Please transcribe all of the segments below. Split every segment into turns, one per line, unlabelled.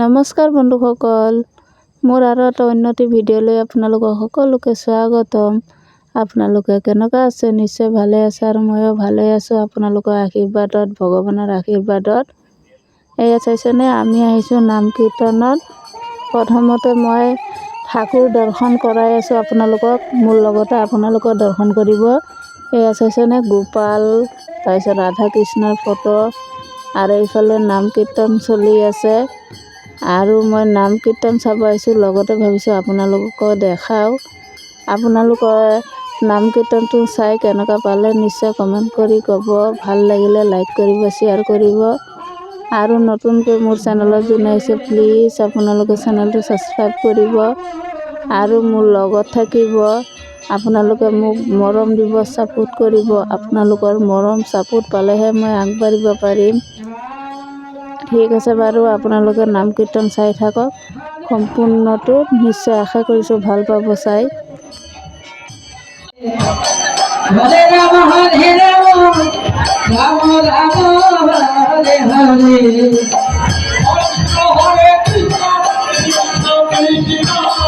नमस्कार बंधुस्कल মোৰ আৰু এটা উন্নতি লৈ আপোনালোকক সকলোকে স্বাগতম আপোনালোকে কেনেকুৱা আছে নিশ্চয় ভালে আছে আৰু ময়ো ভালে আছোঁ আপোনালোকৰ আশীৰ্বাদত ভগৱানৰ আশীৰ্বাদত এয়া চাইছেনে আমি আহিছোঁ নাম কীৰ্তনত প্ৰথমতে মই ঠাকুৰ দৰ্শন কৰাই আছোঁ আপোনালোকক মোৰ লগতে আপোনালোকৰ দৰ্শন কৰিব এয়া চাইছেনে গোপাল তাৰপিছত ৰাধা কৃষ্ণৰ ফটো আৰু এইফালে নাম কীৰ্তন চলি আছে আৰু মই নাম কীৰ্তন চাব আহিছোঁ লগতে ভাবিছোঁ আপোনালোকক দেখাওঁ আপোনালোকৰ নাম কীৰ্তনটো চাই কেনেকুৱা পালে নিশ্চয় কমেণ্ট কৰি ক'ব ভাল লাগিলে লাইক কৰিব শ্বেয়াৰ কৰিব আৰু নতুনকৈ মোৰ চেনেলত যোন আহিছে প্লিজ আপোনালোকে চেনেলটো ছাবস্ক্ৰাইব কৰিব আৰু মোৰ লগত থাকিব আপোনালোকে মোক মৰম দিব ছাপোৰ্ট কৰিব আপোনালোকৰ মৰম ছাপোৰ্ট পালেহে মই আগবাঢ়িব পাৰিম ঠিক আছে বাৰু আপোনালোকে নাম কীৰ্তন চাই থাকক সম্পূৰ্ণটো নিশ্চয় আশা কৰিছোঁ ভাল পাব চাই
হরে কৃষ্ণ কৃষ্ণ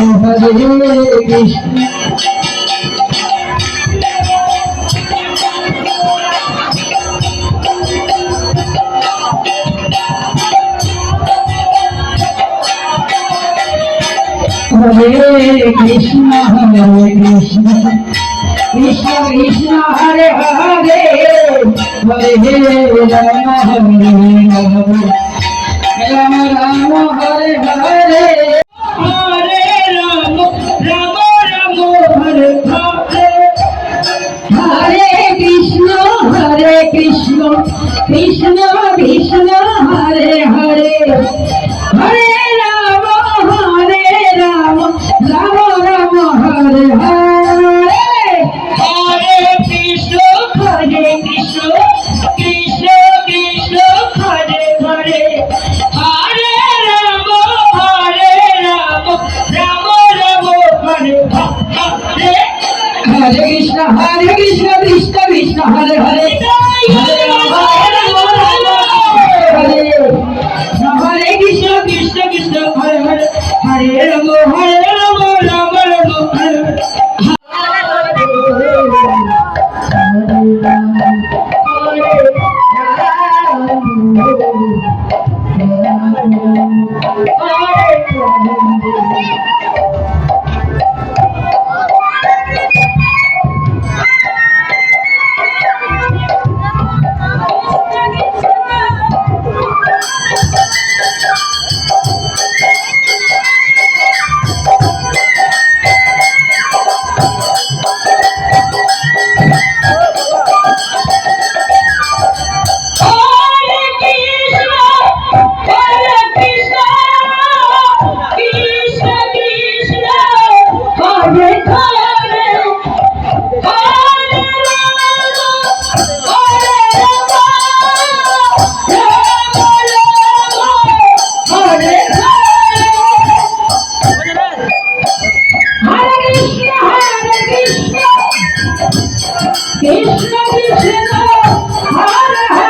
হরে Krishna Hare Krishna, Hare Krishna, Krishna Krishna, Hare Hare, Hare Rama, Hare Rama, Rama Rama, Hare Hare. हर हर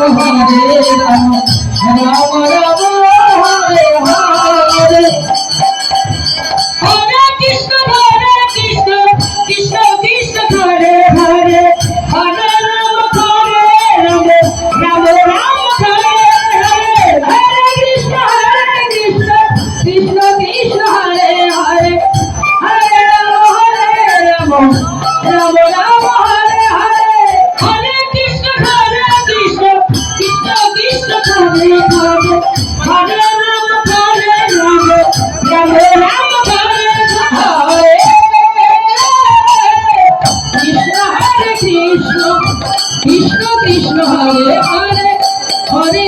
তোমারে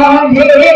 কাঁধে